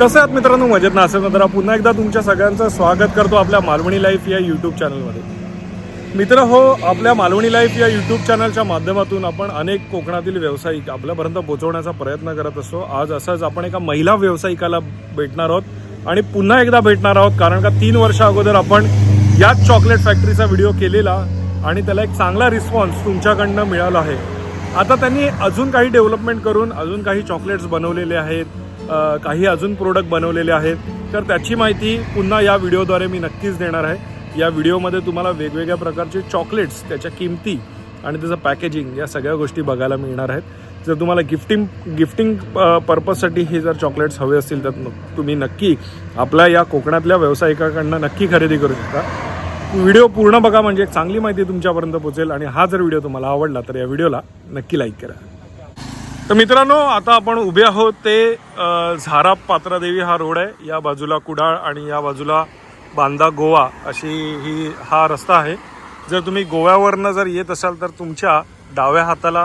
कसं आहात मित्रांनो? मजेत ना? असेल ना तर पुन्हा एकदा तुमच्या सगळ्यांचं स्वागत करतो आपल्या मालवणी लाईफ या यूट्यूब चॅनलमध्ये मित्र हो आपल्या मालवणी लाईफ या यूट्यूब चॅनलच्या माध्यमातून आपण अनेक कोकणातील व्यावसायिक आपल्यापर्यंत पोहोचवण्याचा प्रयत्न करत असतो. आज असंच आपण एका महिला व्यावसायिकाला भेटणार आहोत आणि पुन्हा एकदा भेटणार आहोत कारण का तीन वर्षा अगोदर आपण याच चॉकलेट फॅक्टरीचा व्हिडिओ केलेला आणि त्याला एक चांगला रिस्पॉन्स तुमच्याकडनं मिळाला आहे. आता त्यांनी अजून काही डेव्हलपमेंट करून अजून काही चॉकलेट्स बनवलेले आहेत. काही अजून प्रोडक्ट बनवलेले आहेत. तर त्याची माहिती पुन्हा या व्हिडिओद्वारे मी नक्कीच देणार आहे. या व्हिडिओमध्ये तुम्हाला वेगवेगळ्या प्रकारचे चॉकलेट्स त्याच्या किमती आणि त्याचं पॅकेजिंग या सगळ्या गोष्टी बघायला मिळणार आहेत. जर तुम्हाला गिफ्टिंग गिफ्टिंग पर्पजसाठी हे जर चॉकलेट्स हवे असतील तर न- तुम्ही नक्की आपल्या या कोकणातल्या व्यावसायिकाकडनं नक्की खरेदी करू शकता. व्हिडिओ पूर्ण बघा म्हणजे एक चांगली माहिती तुमच्यापर्यंत पोहोचेल आणि हा जर व्हिडिओ तुम्हाला आवडला तर या व्हिडिओला नक्की लाईक करा. तर मित्रांनो आता आपण उभे आहोत ते झारा पात्रादेवी हा रोड आहे. या बाजूला कुडाळ आणि या बाजूला बांदा गोवा अशी ही हा रस्ता आहे. जर तुम्ही गोव्यावरनं जर येत असाल तर तुमच्या डाव्या हाताला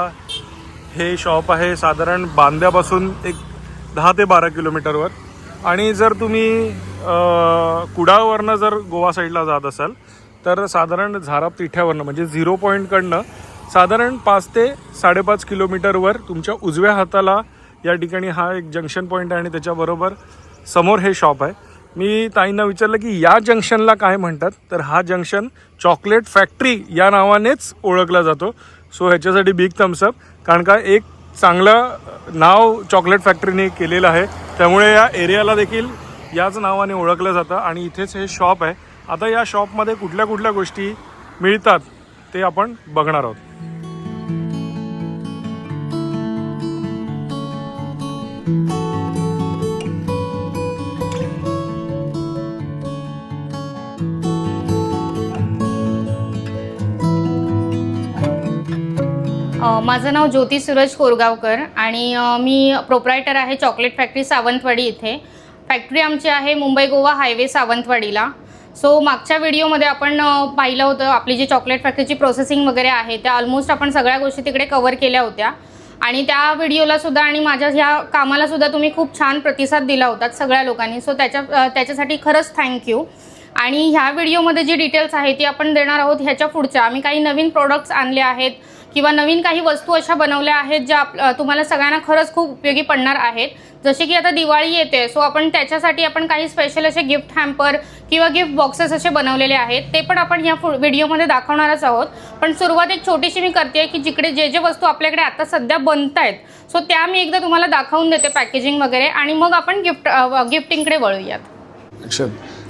हे शॉप आहे साधारण बांद्यापासून एक दहा ते बारा किलोमीटरवर. आणि जर तुम्ही कुडाळवरनं जर गोवा साईडला जात असाल तर साधारण झारा पिठ्यावरनं म्हणजे झिरो पॉईंटकडनं साधारण पाच ते साडेपाच किलोमीटरवर तुमच्या उजव्या हाताला या ठिकाणी हा एक जंक्शन पॉईंट आहे आणि त्याच्याबरोबर समोर हे शॉप आहे. मी ताईंना विचारलं की या जंक्शनला काय म्हणतात? तर हा जंक्शन चॉकलेट फॅक्टरी या नावानेच ओळखला जातो. सो ह्याच्यासाठी बिग थम्सअप कारण का एक चांगलं नाव चॉकलेट फॅक्टरीने केलेलं आहे. त्यामुळे या एरियाला देखील याच नावाने ओळखलं जातं आणि इथेच हे शॉप आहे. आता या शॉपमध्ये कुठल्या कुठल्या गोष्टी मिळतात ते आपण बघणार आहोत. माझं नाव ज्योती सूरज कोरगावकर आणि मी प्रोप्रायटर आहे चॉकलेट फॅक्टरी सावंतवाडी इथे. फॅक्टरी आमची आहे मुंबई गोवा हायवे सावंतवाडीला. सो मागच्या व्हिडिओमध्ये आपण पाहिलं होतं आपली जी चॉकलेट फॅक्टरीची प्रोसेसिंग वगैरे आहे त्या ऑलमोस्ट आपण सगळ्या गोष्टी तिकडे कवर केल्या होत्या. आणि त्या व्हिडिओला सुद्धा आणि माझ्या ह्या कामाला सुद्धा तुम्ही खूप छान प्रतिसाद दिला होता सगळ्या लोकांनी. सो त्याच्या त्याच्यासाठी खरंच थँक्यू आणि ह्या व्हिडिओमध्ये जी डिटेल्स आहे ती आपण देणार आहोत ह्याच्या पुढच्या. आम्ही काही नवीन प्रोडक्ट्स आणले आहेत. किंवा नवीन काही वस्तू अशा बनवल्या आहेत ज्या आप- तुम्हाला सगळ्यांना खरंच खूप उपयोगी पडणार आहेत. जसे की आता दिवाळी येते सो आपण त्याच्यासाठी आपण काही स्पेशल असे गिफ्ट हॅम्पर किंवा गिफ्ट बॉक्सेस असे बनवलेले आहेत. ते पण आपण या व्हिडिओमध्ये दाखवणारच आहोत. पण सुरुवात एक छोटीशी मी करते की जिकडे जे जे वस्तू आपल्याकडे आता सध्या बनत आहेत सो त्या मी एकदा तुम्हाला दाखवून देते पॅकेजिंग वगैरे. आणि मग आपण गिफ्ट गिफ्टिंगकडे वळूयात.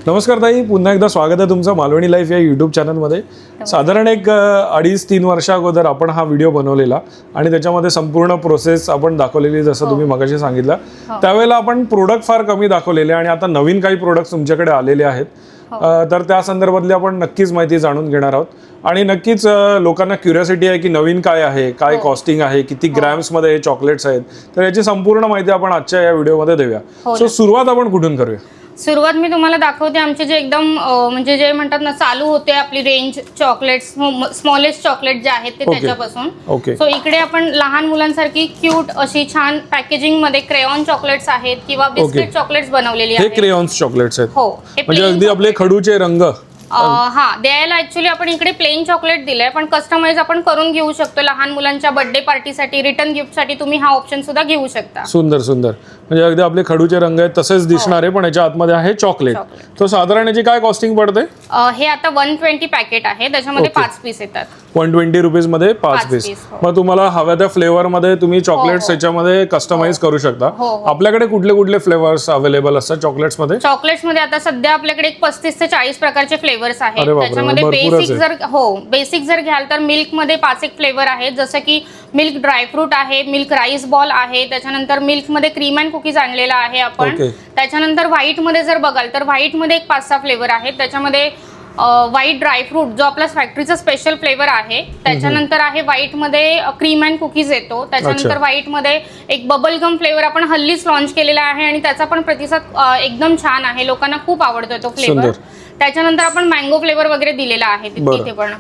नमस्कार ताई पुन्हा एकदा स्वागत आहे तुमचं मालवणी लाईफ या यूट्यूब चॅनलमध्ये साधारण एक अडीच तीन वर्षा अगोदर आपण हा व्हिडिओ बनवलेला आणि त्याच्यामध्ये संपूर्ण प्रोसेस आपण दाखवलेली जसं तुम्ही मगाशी सांगितलं. त्यावेळेला आपण प्रोडक्ट फार कमी दाखवलेले आणि आता नवीन काही प्रोडक्ट्स तुमच्याकडे आलेले आहेत. अ, तर त्या संदर्भातली आपण नक्कीच माहिती जाणून घेणार आहोत. आणि नक्कीच लोकांना क्युरियोसिटी आहे की नवीन काय आहे काय कॉस्टिंग आहे किती ग्रॅम्समध्ये हे चॉकलेट्स आहेत. तर याची संपूर्ण माहिती आपण आजच्या या व्हिडिओमध्ये देऊया. हो सो सुरुवात आपण कुठून करूया? सुरुवात मी तुम्हाला दाखवते. आमचे जे एकदम म्हणजे जे म्हणतात ना चालू होते आपली रेंज चॉकलेट स्मॉलेस्ट चॉकलेट जे आहेत ते Okay. त्याच्यापासून. सो इकडे आपण लहान मुलांसारखी क्यूट अशी छान पॅकेजिंगमध्ये क्रेऑन चॉकलेट्स आहेत किंवा बिस्किट चॉकलेट्स बनवलेली आहेत. क्रेयॉन्स चॉकलेट्स आहेत. हो म्हणजे अगदी आपले खडूचे रंग. हा द्यायला ऍक्च्युली आपण इकडे प्लेन चॉकलेट दिलंय पण कस्टमाइज आपण करून घेऊ शकतो. लहान मुलांच्या बर्थडे पार्टीसाठी रिटर्न गिफ्टसाठी तुम्ही हा ऑप्शन सुद्धा घेऊ शकता. सुंदर सुंदर. म्हणजे अगदी आपले खडूचे रंग आहेत तसेच दिसणारे पण याच्या आतमध्ये आहे चॉकलेट Chocolate. तो साधारण याची काय कॉस्टिंग पडते? अ, हे आता वन ट्वेंटी पॅकेट आहे त्याच्यामध्ये. पाच पीस येतात. वन ट्वेंटी रुपीजमध्ये पाच पीस हो. मग तुम्हाला हव्या त्या फ्लेवर मध्ये तुम्ही चॉकलेट्स हो. याच्यामध्ये कस्टमाइज करू शकता. हो, हो. आपल्याकडे कुठले कुठले फ्लेवर्स अवेलेबल असतात चॉकलेट्समध्ये? चॉकलेट्समध्ये आता सध्या आपल्याकडे एक पस्तीस ते चाळीस प्रकारचे फ्लेवर्स आहेत. त्याच्यामध्ये बेसिक जर हो बेसिक जर घ्याल तर मिल्कमध्ये पाच एक फ्लेवर आहेत. जसं की मिल्क ड्रायफ्रूट आहे मिल्क राईस बॉल आहे त्याच्यानंतर मिल्कमध्ये क्रीम अँड कुकीज आणलेला आहे आपण. त्याच्यानंतर व्हाईटमध्ये जर बघाल तर व्हाईटमध्ये एक पाच सहा फ्लेवर आहेत. त्याच्यामध्ये व्हाईट ड्रायफ्रूट जो आपला फॅक्टरीचा स्पेशल फ्लेवर आहे त्याच्यानंतर आहे व्हाईटमध्ये क्रीम अँड कुकीज येतो. त्याच्यानंतर. व्हाईटमध्ये एक बबल गम फ्लेवर आपण हल्लीच लॉन्च केलेला आहे आणि त्याचा पण प्रतिसाद एकदम छान आहे. लोकांना खूप आवडतो तो फ्लेवर. त्याच्यानंतर आपण मँगो फ्लेवर वगैरे दिलेला आहे तिथे पण.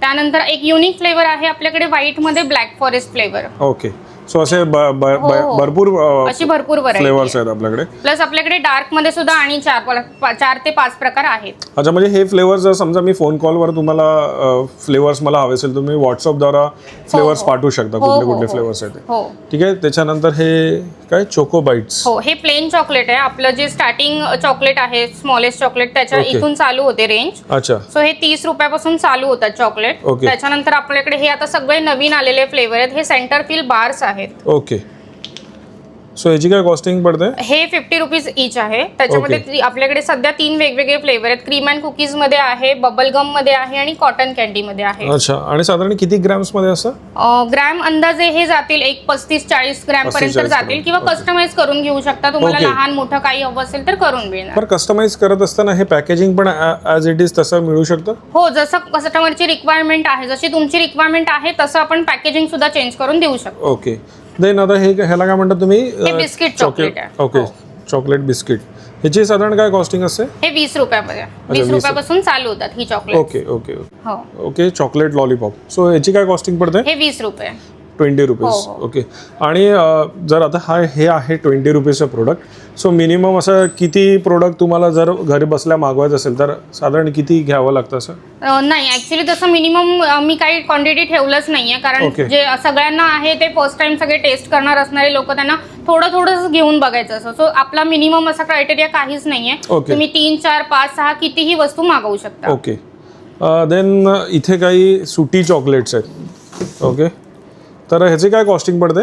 त्यानंतर एक युनिक फ्लेवर आहे आपल्याकडे व्हाईटमध्ये black forest flavour okay. So असे हो. भरपूर अशी भरपूर फ्लेवर्स आहेत आपल्याकडे. प्लस आपल्याकडे डार्कमध्ये सुद्धा आणि चार चार ते पाच प्रकार आहेत. अच्छा म्हणजे हे फ्लेवर्स जर समजा मी फोन कॉलवर तुम्हाला फ्लेवर्स मला हवे असेल तुम्ही व्हॉट्सअपद्वारा फ्लेवर्स पाठवू शकता कुठले हो, कुठले हो. फ्लेवर्स आहेत. हो. ठीक आहे? त्याच्यानंतर हे काय? चोको बाईट्स हो हे प्लेन चॉकलेट आहे. आपलं जे स्टार्टिंग चॉकलेट आहे स्मॉलेस्ट चॉकलेट त्याच्या. इथून चालू होते रेंज अच्छा. सो हे तीस रुपयापासून चालू होतात चॉकलेट. त्याच्यानंतर आपल्याकडे हे आता सगळे नवीन आलेले फ्लेवर आहेत. हे सेंटर फिल बार्स आहेत. ओके सो याची काय कॉस्टिंग पडते हे फिफ्टी रुपीज इच आहे. त्याच्यामध्ये. ती- आपल्याकडे सध्या तीन वेगवेगळे फ्लेवर आहेत. क्रीम अँड कुकीजमध्ये आहे बबल गममध्ये आहे आणि कॉटन कॅन्डी मध्ये आहे. अच्छा. आणि साधारण किती ग्रॅम्समध्ये असतं? अं, ग्रॅम अंदाजे हे जातील एक पस्तीस चाळीस ग्रॅम पर्यंत 35-40 जातील ग्रॅम. किंवा कस्टमाइज करून घेऊ शकता. तुम्हाला. लहान मोठं काही हवं असेल तर करून मिळणार. पण कस्टमाइज करत असताना हे पॅकेजिंग पण ॲज इट इज तसं मिळू शकतं? हो जसं कस्टमरची रिक्वायरमेंट आहे जशी तुमची रिक्वायरमेंट आहे तसं आपण पॅकेजिंग सुद्धा चेंज करून देऊ शकतो. ओके देन आता हे ह्याला काय म्हणतात तुम्ही? chocolate. आहे. ओके. चॉकलेट बिस्किट ह्याची साधारण काय कॉस्टिंग असते? हे वीस रुपयामध्ये. वीस 20 रुपयापासून चालू होतात ही चॉकलेट ओके ओके हो. ओके चॉकलेट लॉलीपॉप सो याची काय कॉस्टिंग पडते? हे वीस रुपये. ट्वेंटी रुपीज हो, हो. ओके. आणि अं, जर आता हा हे आहे ट्वेंटी रुपीजचं प्रोडक्ट सो मिनिमम असं किती प्रोडक्ट तुम्हाला जर घरी बसल्या मागवायचं असेल तर साधारण किती घ्यावं लागतं असं? अं, नाही ऍक्च्युली तसं मिनिमम मी काही क्वांटिटी ठेवलंच नाहीये कारण Okay. जे सगळ्यांना आहे ते फर्स्ट टाइम सगळे टेस्ट करणार असणारे लोक त्यांना थोडं थोडंच घेऊन बघायचं असं. सो आपला मिनिमम असा क्रायटेरिया काहीच नाहीये. Okay. तुम्ही तीन चार पाच सहा कितीही वस्तू मागवू शकता. ओके. देन इथे काही सुटी चॉकलेट्स आहेत. ओके. तर ह्याची काय कॉस्टिंग पडते?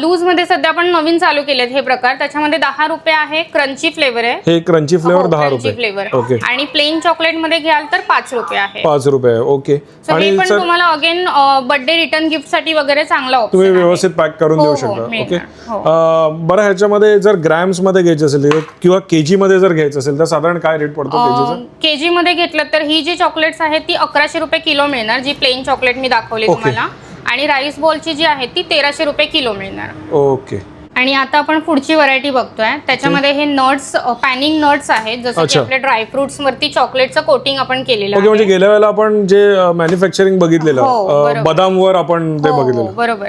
लूजमध्ये सध्या आपण नवीन चालू केलेत हे प्रकार. त्याच्यामध्ये दहा रुपये आहे क्रंची फ्लेवर आहे. हे क्रंची फ्लेवर दहा रुपये. फ्लेवर ओके आणि प्लेन चॉकलेटमध्ये घ्याल तर पाच रुपये आहे. पाच रुपये ओके हे आणि पण तुम्हाला अगेन बर्थडे रिटर्न गिफ्टसाठी वगैरे चांगला तुम्ही व्यवस्थित पॅक करून हो, देऊ हो, शकता. मिळणार. ओके हो. बरं ह्याच्यामध्ये जर ग्रॅम्समध्ये घ्यायचं असेल किंवा केजी मध्ये जर घ्यायचं असेल तर साधारण काय रेट पडतो केजी मध्ये घेतलं तर ही जी चॉकलेट्स आहेत ती अकराशे रुपये किलो मिळणार जी प्लेन चॉकलेट मी दाखवली. तुम्हाला. आणि राईस बॉलची जी आहे ती तेराशे रुपये किलो मिळणार ओके आणि आता आपण पुढची व्हरायटी बघतोय त्याच्यामध्ये हे नट्स पॅनिंग नट्स आहेत जसं की अच्छा. आपल्या ड्रायफ्रुट्स वरती चॉकलेटचं कोटिंग आपण केलेलं ओके म्हणजे आहे गेल्या वेळेला आपण जे मॅन्युफॅक्चरिंग बघितलेलं हो, अं, बरोबर. बदामवर आपण ते हो, हो, बघितलेलं बरोबर.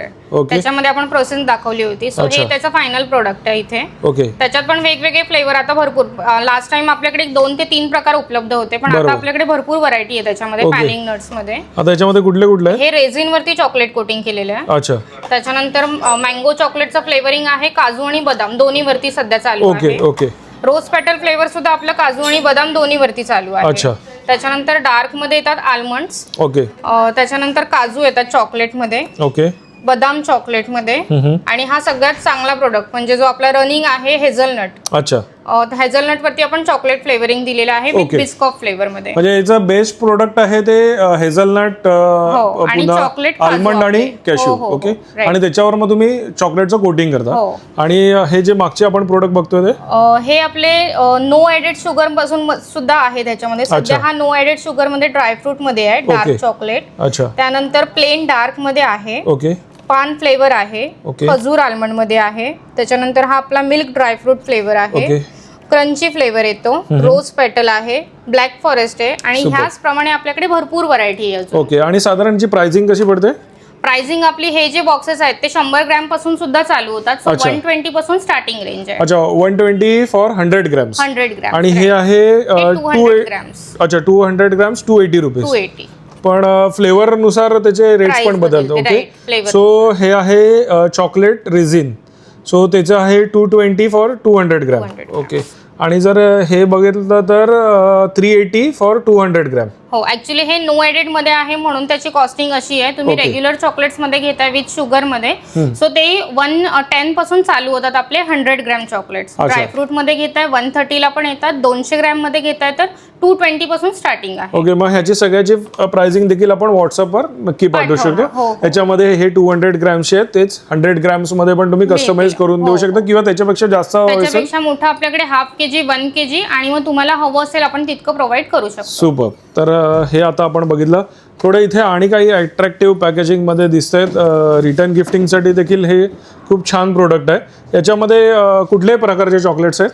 त्याच्यामध्ये आपण प्रोसेस दाखवली होती. सो. हे त्याचं फायनल प्रोडक्ट आहे इथे. ओके त्याच्यात पण वेगवेगळे फ्लेवर आता भरपूर लास्ट टाइम आपल्याकडे एक दोन ते तीन प्रकार उपलब्ध होते पण. आता आपल्याकडे भरपूर व्हरायटी आहे त्याच्यामध्ये. पॅनिंग नट्समध्ये. आता याच्यामध्ये कुठले कुठले? हे रेझिन वरती चॉकलेट कोटिंग केलेलं आहे. अच्छा. त्याच्यानंतर मँगो चॉकलेटचं फ्लेवरिंग आहे काजू आणि बदाम दोन्ही वरती सध्या चालू आहे. ओके रोज पेटल फ्लेवर सुद्धा आपलं काजू आणि बदाम दोन्ही वरती चालू आहे. अच्छा. त्याच्यानंतर डार्कमध्ये येतात आल्मंड्स ओके त्याच्यानंतर काजू येतात चॉकलेटमध्ये. ओके बदाम चॉकलेटमध्ये हम्म. आणि हा सगळ्यात चांगला प्रोडक्ट म्हणजे जो आपला रनिंग आहे हेझलनट अच्छा हेझलनट वरती आपण चॉकलेट फ्लेवरिंग दिलेलं आहे विथ Okay. बिस्कॉफ फ्लेवर मध्ये म्हणजे याचं बेस्ट प्रोडक्ट आहे ते हेझलनट हो, आणि chocolate काजू आल्मंड आणि आहे. कॅशू हो, हो, हो, ओके right. आणि त्याच्यावर मग तुम्ही चॉकलेटचं कोटिंग करता हो. आणि अं, हे जे मागचे आपण प्रोडक्ट बघतोय ते अ, हे आपले नो ऍडेड शुगरपासून म- सुद्धा आहे त्याच्यामध्ये सध्या अच्छा. हा नो ऍडेड शुगरमध्ये ड्रायफ्रूटमध्ये आहे Okay. डार्क चॉकलेट अच्छा त्यानंतर प्लेन डार्कमध्ये आहे ओके पान फ्लेवर आहे. खजूर आल्मंडमध्ये आहे त्याच्यानंतर हा आपला मिल्क ड्रायफ्रूट फ्लेवर आहे. ओके. क्रंची फ्लेवर येतो रोज पेटल आहे ब्लॅक फॉरेस्ट आहे आणि Super. ह्याच प्रमाणे आपल्याकडे भरपूर व्हरायटी आहे ओके आणि साधारणची प्राइसिंग कशी पडते? प्राइसिंग आपली हे जे बॉक्सेस आहेत ते शंभर ग्रॅमपासून सुद्धा चालू होतात. अच्छा. वन ट्वेंटी पासून स्टार्टिंग रेंज आहे. अच्छा one twenty for hundred grams hundred gram आणि हे आहे टू टू हंड्रेड ग्रॅम्स अच्छा two hundred grams two eighty rupees two eighty पण फ्लेवर नुसार त्याचे रेट्स पण बदलतात बदलते, ओके सो हे आहे चॉकलेट रेझिन सो त्याचं आहे two twenty for two hundred gram 200 grams. Okay आणि जर हे बघितलं तर three eighty for two hundred gram हो ऍक्च्युली हे नो एडेडमध्ये आहे म्हणून त्याची कॉस्टिंग अशी आहे. तुम्ही Okay. रेग्युलर चॉकलेट्समध्ये घेताय विथ शुगरमध्ये. सो ते वन टेन पासून चालू होतात आपले हंड्रेड ग्रॅम चॉकलेट्स अच्छा. ड्रायफ्रूटमध्ये घेताय वन थर्टीला पण येतात. दोनशे ग्रॅममध्ये घेताय तर टू ट्वेंटी पासून स्टार्टिंग आहे. ओके मग ह्याची सगळ्याची प्राइसिंग देखील आपण व्हॉट्सअपवर नक्की पाठवू शकतो. हो, हो. त्याच्यामध्ये हे टू हंड्रेड ग्रॅम्सचे आहेत. तेच हंड्रेड ग्रॅम्समध्ये पण तुम्ही कस्टमाइज. करून देऊ हो, शकता किंवा त्याच्यापेक्षा जास्त हवं असेल. त्याच्यापेक्षा मोठं आपल्याकडे हाफ के जी वन के जी आणि मग तुम्हाला हवं असेल आपण तितकं प्रोव्हाइड करू शकतो. सुपर तर हे आता आपण बघितलं. थोडं इथे आणि काही अट्रॅक्टिव्ह पॅकेजिंगमध्ये दिसत आहेत रिटर्न गिफ्टिंगसाठी देखील हे खूप छान प्रोडक्ट आहे. याच्यामध्ये कुठल्याही प्रकारचे चॉकलेट्स आहेत?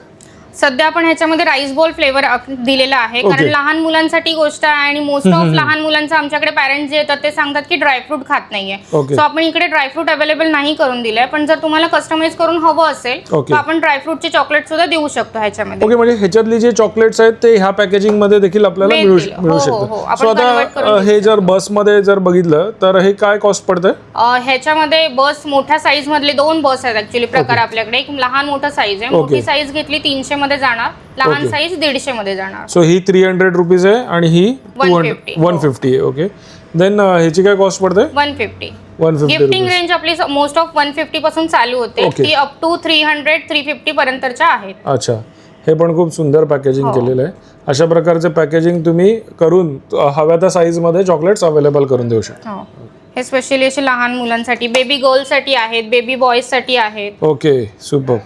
सध्या आपण ह्याच्यामध्ये राईस बॉल फ्लेवर दिलेला आहे Okay. कारण लहान मुलांसाठी गोष्ट आहे आणि मोस्ट ऑफ लहान मुलांचं आमच्याकडे पॅरेंट्स जे येतात ते सांगतात की ड्रायफ्रूट खात नाहीये Okay. सो आपण इकडे ड्रायफ्रूट अवेलेबल नाही करून दिलंय पण जर तुम्हाला कस्टमाइज करून हवं असेल Okay. तर आपण ड्रायफ्रूटचे चॉकलेट सुद्धा देऊ शकतो ह्याच्यामध्ये ओके म्हणजे ह्याच्यातली जे चॉकलेट्स आहेत ते ह्या पॅकेजिंगमध्ये देखील आपल्याला मिळू मिळतील. मिळू हो, हो, हो. शकतात आपण सो convert आता करून अ, हे जर बसमध्ये जर बघितलं तर हे काय कॉस्ट पडतंय अ, ह्याच्यामध्ये बस मोठ्या साईज मधले दोन बस आहेत ऍक्च्युली प्रकार आपल्याकडे एक लहान मोठा साईज आहे Okay. मोठी साईज घेतली तीनशे मध्ये जाणार. लहान Okay. साईज दीडशे मध्ये जाणार. सो ही थ्री हंड्रेड रुपीज आहे आणि ही टू 150, हंड्रेड वन फिफ्टी आहे ओके देन ह्याची काय कॉस्ट पडते? One fifty one fifty gifting rupees range आपली मोस्ट ऑफ वन फिफ्टी पासून चालू होते. Okay. ती up to three hundred three fifty पर्यंतच्या आहेत. अच्छा. हे पण खूप सुंदर पॅकेजिंग हो. केलेलं आहे. अशा प्रकारचे पॅकेजिंग तुम्ही करून अ, हव्या त्या साईजमध्ये चॉकलेट्स अवेलेबल करून देऊ शकता. हो. हे स्पेशली असे लहान मुलांसाठी बेबी गर्लसाठी आहेत बेबी बॉयजसाठी आहेत. ओके सुपर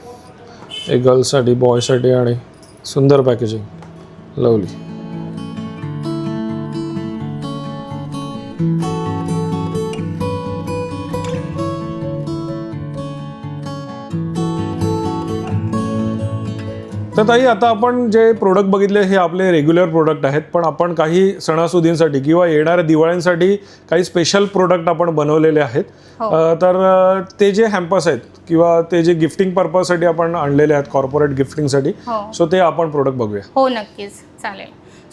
एक गर्ल्ससाठी बॉयसाठी आणि सुंदर पॅकेजिंग लवली तर ताई आता आपण जे प्रोडक्ट बघितले हे आपले रेग्युलर प्रोडक्ट आहेत. पण आपण काही सणासुदींसाठी किंवा येणाऱ्या दिवाळींसाठी काही स्पेशल प्रोडक्ट आपण बनवलेले आहेत. हो. तर ते जे हॅम्पस आहेत किंवा ते जे गिफ्टिंग पर्पजसाठी आपण आणलेले आहेत कॉर्पोरेट गिफ्टिंगसाठी सो ते आपण प्रोडक्ट बघूया. हो नक्कीच. चालेल.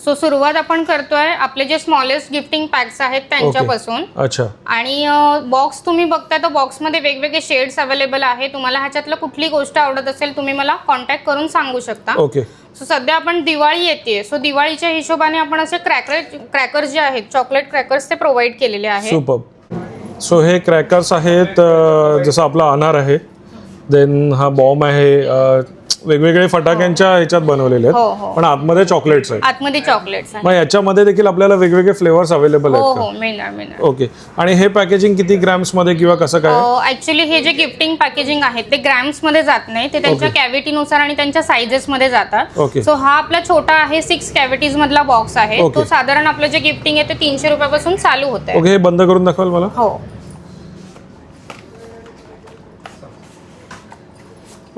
सो सुरुवात आपण करतोय आपले जे स्मॉलेस्ट गिफ्टिंग पॅक्स आहेत त्यांच्यापासून. अच्छा. आणि बॉक्स तुम्ही बघताय तर बॉक्समध्ये वेगवेगळे शेड्स अवेलेबल आहे तुम्हाला ह्याच्यातलं कुठली गोष्ट आवडत असेल तुम्ही मला कॉन्टॅक्ट करून सांगू शकता. ओके सो सध्या आपण दिवाळी येते सो दिवाळीच्या हिशोबाने आपण असे क्रॅकर क्रॅकर्स जे आहेत चॉकलेट क्रॅकर्स ते प्रोव्हाइड केलेले आहेत. सो हे क्रॅकर्स आहेत जसं आपला अनार आहे देन हा बॉम्ब आहे वेगवेगळे फटाक्यांच्या ह्याच्यात बनवलेले हो, आहेत. हो. पण आतमध्ये चॉकलेट्स आहेत. आतमध्ये चॉकलेट्स मग याच्यामध्ये देखील आपल्याला वेगवेगळे फ्लेवर्स अवेलेबल हो आहेत का? हो. मिळणार मिळणार. ओके आणि हे पॅकेजिंग किती ग्रॅम्समध्ये किंवा कसं काय? ऍक्च्युली हे जे गिफ्टिंग पॅकेजिंग आहे ते ग्रॅम्समध्ये जात नाही ते त्यांच्या कॅव्हिटीनुसार आणि त्यांच्या सायझेस मध्ये जातात. ओके सो हा आपला छोटा आहे सिक्स कॅव्हिटीज मधला बॉक्स आहे. Okay. तो साधारण आपलं जे गिफ्टिंग आहे ते तीनशे रुपयापासून चालू होत आहे ओके हे बंद करून दाखवाल मला? हो.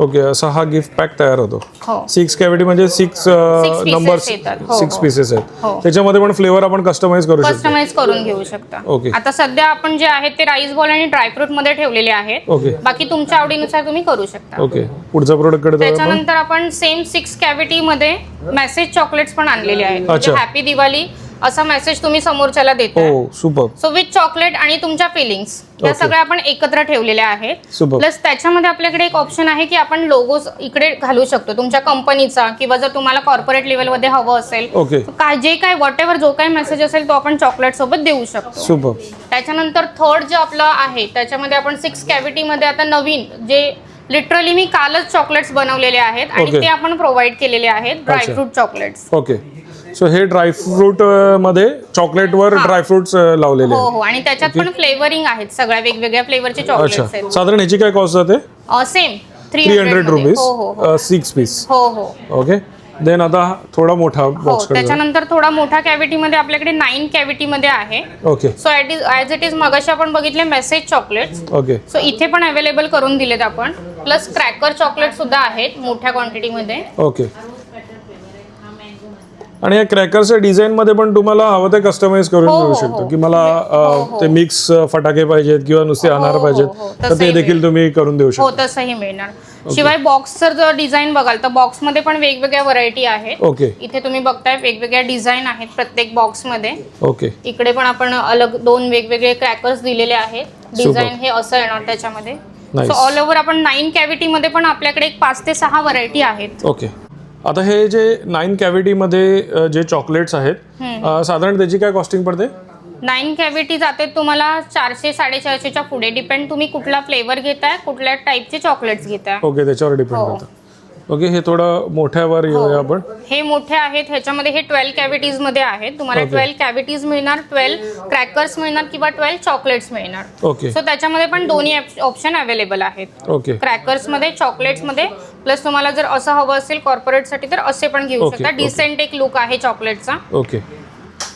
ओके असा हा गिफ्ट पॅक तयार होतो. हो. सिक्स कॅव्हिटी म्हणजे सिक्स नंबर. हो, सिक्स हो. पीसेस हो. आहेत. त्याच्यामध्ये पण फ्लेवर आपण कस्टमाइज करू शकतो. कस्टमाइज करून घेऊ शकता. Okay. आता सध्या आपण जे आहेत ते राईस बॉल आणि ड्रायफ्रूटमध्ये ठेवलेले आहेत. ओके बाकी तुमच्या आवडीनुसार तुम्ही करू शकता. ओके पुढच्या प्रोडक्टकडे त्याच्यानंतर आपण सेम सिक्स कॅव्हिटी मध्ये मेसेज चॉकलेट्स पण आणलेले आहेत. म्हणजे. हॅपी दिवाळी असा मेसेज तुम्ही समोरच्याला देता हो सुपर. सो विथ चॉकलेट आणि तुमच्या फिलिंग्स या Okay. सगळ्या आपण एकत्र ठेवलेल्या आहेत. सुपर. प्लस त्याच्यामध्ये आपल्याकडे एक ऑप्शन आहे की आपण लोगोज इकडे घालू शकतो. तुमच्या कंपनीचा किंवा जर तुम्हाला कॉर्पोरेट लेवलमध्ये हवं असेल ओके काय जे काय वॉट एव्हर जो काही मेसेज असेल तो आपण चॉकलेट सोबत देऊ शकतो. सुपर. त्याच्यानंतर थर्ड जे आपलं आहे त्याच्यामध्ये आपण सिक्समध्ये आता नवीन जे लिटरली मी कालच चॉकलेट्स बनवलेले आहेत आणि Okay. ते आपण प्रोव्हाइड केलेले आहेत ड्रायफ्रूट चॉकलेट्स ओके सो हे ड्रायफ्रूटमध्ये चॉकलेटवर ड्रायफ्रुट्स लावलेले हो आहेत. हो. आणि त्याच्यात पण फ्लेवरिंग आहेत सगळ्या वेगवेगळ्या फ्लेवरचे अच्छा. चॉकलेट्स आहेत. साधारण ह्याची काय कॉस्ट जाते same three three hundred rupees हो हो हो. सिक्स पीस हो हो. ओके देन आता हा थोडा मोठा हो बॉक्सकडे. त्याच्यानंतर थोडा मोठा cavity मध्ये आपल्याकडे नाईन मध्ये आहे. Okay so at is as it is मगाशी आपण बघितले मेसेज चॉकलेट्स ओके सो इथे पण अवेलेबल करून दिलेत आपण. प्लस क्रॅकर चॉकलेट सुद्धा आहेत मोठ्या क्वांटिटीमध्ये ओके आणि या क्रॅकरच्या डिझाईन मध्ये पण तुम्हाला हवं ते कस्टमाइज करून हो, मिळू हो, शकतो. हो. की मला अ, ते मिक्स फटाके पाहिजेत किंवा नुसते अनार हो, हो, पाहिजेत. तर ते तसंही देखील तुम्ही करून देऊ हो शकता. तसंही मिळणार. शिवाय बॉक्सचं जर डिझाईन बघाल तर बॉक्समध्ये पण वेगवेगळ्या व्हरायटी आहेत. ओके. इथे तुम्ही बघताय वेगवेगळ्या डिझाईन आहेत प्रत्येक बॉक्समध्ये ओके. इकडे पण आपण अलग दोन वेगवेगळे क्रॅकर्स दिलेले आहेत. डिझाईन हे असं येणार त्याच्यामध्ये. Nice. सो ऑल ओव्हर आपण नाईन कॅव्हिटी मध्ये पण आपल्याकडे एक पाच ते सहा व्हरायटी आहेत. ओके. आता हे जे नाईन कॅव्हिटीमध्ये जे चॉकलेट्स आहेत अ, साधारण त्याची काय कॉस्टिंग पडते? नाईन कॅव्हिटी जाते तुम्हाला चारशे साडेचारशेच्या पुढे. डिपेंड तुम्ही कुठला फ्लेवर घेताय कुठल्या टाईपचे चॉकलेट्स घेताय. ओके त्याच्यावर डिपेंड हो. करतं. ओके हे थोडं मोठ्यावर येऊया आपण. हे मोठे आहेत ह्याच्यामध्ये हे ट्वेल्व कॅव्हिटीजमध्ये आहेत. तुम्हाला Okay. ट्वेल्व कॅव्हिटीज मिळणार ट्वेल्व क्रॅकर्स मिळणार किंवा ट्वेल्व चॉकलेट्स मिळणार. ओके. सो त्याच्यामध्ये पण दोन्ही ऑप्शन अवेलेबल आहेत. ओके. क्रॅकर्समध्ये चॉकलेट्समध्ये प्लस तुम्हाला जर असं हवं असेल कॉर्पोरेटसाठी तर असे पण घेऊ Okay, शकता. okay. डिसेंट एक लुक आहे चॉकलेटचा ओके.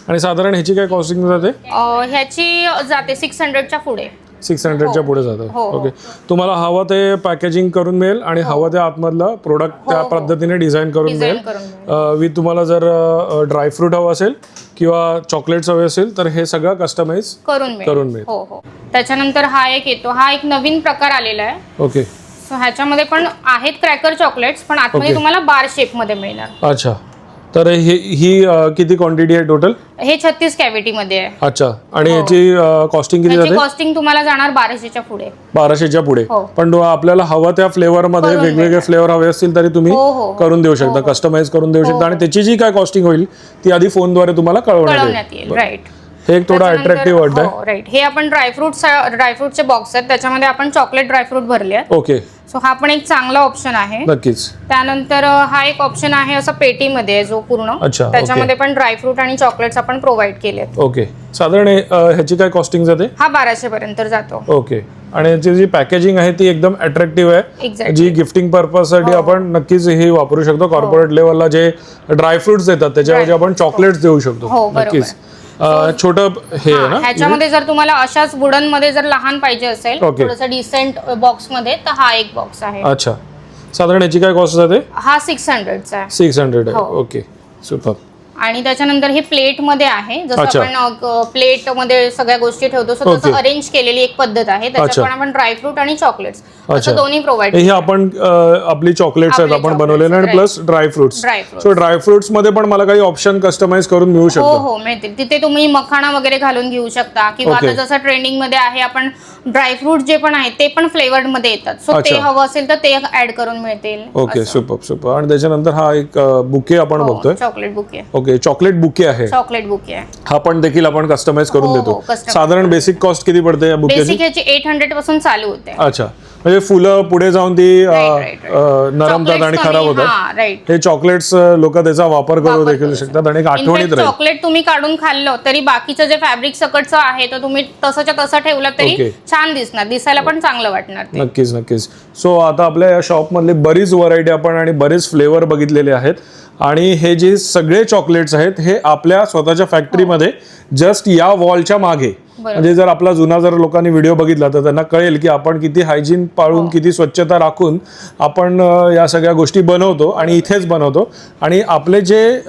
आणि साधारण ह्याची काय कॉस्टिंग जाते? अं, ह्याची जाते सिक्स हंड्रेडच्या पुढे. सिक्स हंड्रेडच्या पुढे जातं. हो, हो. ओके तुम्हाला हवं ते पॅकेजिंग करून मिळेल आणि हवं ते आतमधलं प्रोडक्ट त्या पद्धतीने डिझाईन करून डिझाईन मिळेल. करून मिळेल. विथ तुम्हाला जर ड्रायफ्रूट हवं असेल किंवा चॉकलेट्स हवे असेल तर हे सगळं कस्टमाइज करून मिळेल. करून मिळेल. हो हो. त्याच्यानंतर हा एक येतो. हा एक नवीन प्रकार आलेला आहे. ओके सो ह्याच्यामध्ये पण आहेत क्रॅकर चॉकलेट्स पण आतमध्ये Okay. तुम्हाला बार शेपमध्ये मिळणार. अच्छा. तर हे ही अं, किती क्वांटिटी आहे टोटल हे छत्तीस कॅव्हिटी मध्ये आहे. अच्छा. आणि हो. याची कॉस्टिंग किती जाते कॉस्टिंग तुम्हाला जाणार बाराशेच्या पुढे. बाराशेच्या पुढे. हो. पण आपल्याला हवं त्या फ्लेवर मध्ये करून वेगवेगळे. फ्लेवर हवे असतील तरी तुम्ही हो, हो, हो. करून देऊ शकता कस्टमाइज करून देऊ शकता. आणि त्याची जी काय कॉस्टिंग होईल ती आधी फोनद्वारे तुम्हाला कळवण्यात कळवण्यात येईल येईल राईट हे एक थोडा अट्रॅक्टिव्ह वाटतंय राईट हे आपण ड्रायफ्रुट ड्रायफ्रुटचे बॉक्स आहेत. त्याच्यामध्ये आपण चॉकलेट ड्रायफ्रूट भरले आहेत. ओके सो हा पण एक चांगला ऑप्शन आहे. नक्कीच. त्यानंतर हा एक ऑप्शन आहे असं पेटीमध्ये आहे जो पूर्ण. अच्छा, त्याच्यामध्ये पण ड्रायफ्रूट आणि चॉकलेट्स आपण प्रोव्हाइड केले ओके साधारण हे, अं, ह्याची काय कॉस्टिंग जाते? हा बाराशे पर्यंत जातो. ओके आणि याची जी पॅकेजिंग आहे ती एकदम अट्रॅक्टिव्ह आहे. एक्झॅक्ट जी गिफ्टिंग पर्पजसाठी आपण नक्कीच हे वापरू शकतो. कॉर्पोरेट लेवलला जे ड्रायफ्रुट्स देतात त्याच्याऐवजी आपण चॉकलेट्स देऊ शकतो. हो, बरोबर. नक्कीच छोटं हे आहे ना? ह्याच्यामध्ये जर तुम्हाला अशाच वुडनमध्ये जर लहान पाहिजे असेल Okay. थोडंसं डिसेंट बॉक्समध्ये तर हा एक बॉक्स आहे. अच्छा. साधारण याची काय कॉस्ट जाते हा सिक्स हंड्रेडचा आहे. सिक्स हंड्रेड आहे. हो. ओके. सुपर आणि त्याच्यानंतर हे प्लेटमध्ये आहे जसं अच्छा. आपण प्लेटमध्ये सगळ्या गोष्टी ठेवतो सो तसं Okay. अरेंज केलेली एक पद्धत आहे त्याच्यात. पण आपण ड्रायफ्रूट आणि चॉकलेट्स अच्छा. असं दोन्ही प्रोव्हाइड हे आपण अं, आपली चॉकलेट्स आहेत आपले आपण chocolates, बनवलेले आणि right. Plus dry fruits Dry-fruits. So ड्रायफ्रुट्समध्ये पण मला काही ऑप्शन कस्टमाइज करून मिळू हो शकतो हो मिळतील तिथे तुम्ही मखाणा वगैरे घालून घेऊ शकता किंवा Okay. आता जसं ट्रेंडिंगमध्ये आहे आपण ड्रायफ्रूट जे पण आहेत ते पण फ्लेवर्डमध्ये येतात सो ते अच्छा. हवं असेल तर ते ऍड करून मिळतील ओके सुपर सुपर आणि त्याच्यानंतर हा एक बुके आपण हो. बघतोय chocolate bouquet okay chocolate bouquet आहे. चॉकलेट बुके आहे. हा पण देखील आपण कस्टमाइज करून हो, हो, देतो. साधारण बेसिक कॉस्ट किती पडते या बुकेची बेसिक ह्याची एट हंड्रेडपासून चालू होते. अच्छा. म्हणजे फुलं पुढे जाऊन ती नरमतात आणि खराब होतात. हा हे चॉकलेट्स लोक त्याचा वापर करू देखील शकतात आणि आठवणीत चॉकलेट तुम्ही काढून खाल्लं तरी बाकीचं जे फॅब्रिक सकटचं आहे तर तुम्ही तसंच्या तसं ठेवलं तरी. छान दिसणार दिसायला पण चांगलं वाटणार नक्कीच नक्कीच. सो आता आपल्या या शॉपमधले बरीच व्हरायटी आपण आणि बरेच फ्लेवर बघितलेले आहेत. आणि हे जे सगळे चॉकलेट्स आहेत हे आपल्या स्वतःच्या फॅक्टरीमध्ये जस्ट या वॉलच्या मागे म्हणजे जर आपला जुना जर लोकांनी व्हिडिओ बघितला तर त्यांना कळेल की आपण किती हायजीन पाळून किती स्वच्छता राखून आपण या सगळ्या गोष्टी बनवतो आणि इथेच बनवतो. आणि आपले जे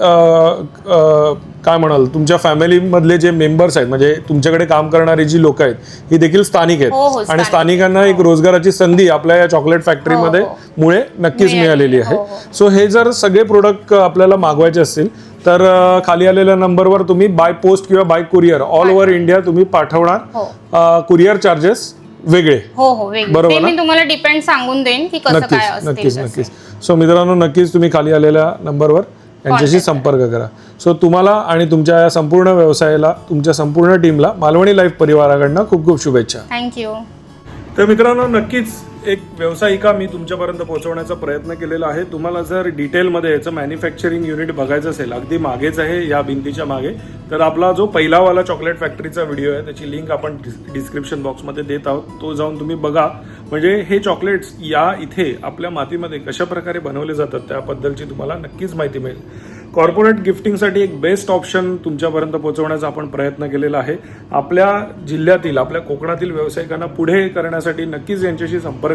काय म्हणाल तुमच्या फॅमिलीमधले जे मेंबर्स आहेत म्हणजे तुमच्याकडे काम करणारी जी लोक आहेत ही देखील स्थानिक हो, हो, आहेत आणि स्थानिक. स्थानिकांना एक रोजगाराची संधी आपल्या या चॉकलेट फॅक्टरीमध्ये हो, मुळे नक्कीच मिळालेली आहे. हो, हो. सो हे जर सगळे प्रोडक्ट आपल्याला मागवायचे असतील तर खाली आलेल्या नंबरवर तुम्ही बाय पोस्ट किंवा by courier all over India तुम्ही हो. पाठवणार कुरिअर चार्जेस वेगळे. हो हो बरोबर? मी तुम्हाला डिपेंड सांगून देईन की कसं काय नक्कीच नक्कीच. सो मित्रांनो नक्कीच तुम्ही खाली आलेल्या नंबरवर यांच्याशी संपर्क करा. सो तुम्हाला आणि तुमच्या या संपूर्ण व्यवसायाला तुमच्या संपूर्ण टीमला मालवणी लाईफ परिवाराकडनं खूप खूप शुभेच्छा. थँक्यू तर मित्रांनो नक्कीच एक व्यावसायिका मी तुमच्यापर्यंत पोहोचवण्याचा प्रयत्न केलेला आहे. तुम्हाला जर डिटेलमध्ये याचं मॅन्युफॅक्चरिंग युनिट बघायचं असेल अगदी मागेच आहे या भिंतीच्या मागे तर आपला जो पहिलावाला चॉकलेट फॅक्टरीचा व्हिडिओ आहे त्याची लिंक आपण डिस्क्रिप्शन बॉक्समध्ये देत आहोत. तो जाऊन तुम्ही बघा. म्हणजे हे चॉकलेट्स या इथे आपल्या मातीमध्ये कशा प्रकारे बनवले जातात त्याबद्दलची तुम्हाला नक्कीच माहिती मिळेल. कॉर्पोरेट गिफ्टिंगसाठी एक बेस्ट ऑप्शन तुमच्यापर्यंत पोहोचवण्याचा आपण प्रयत्न केलेला आहे. आपल्या जिल्ह्यातील आपल्या कोकणातील व्यावसायिकांना पुढे करण्यासाठी नक्कीच यांच्याशी संपर्क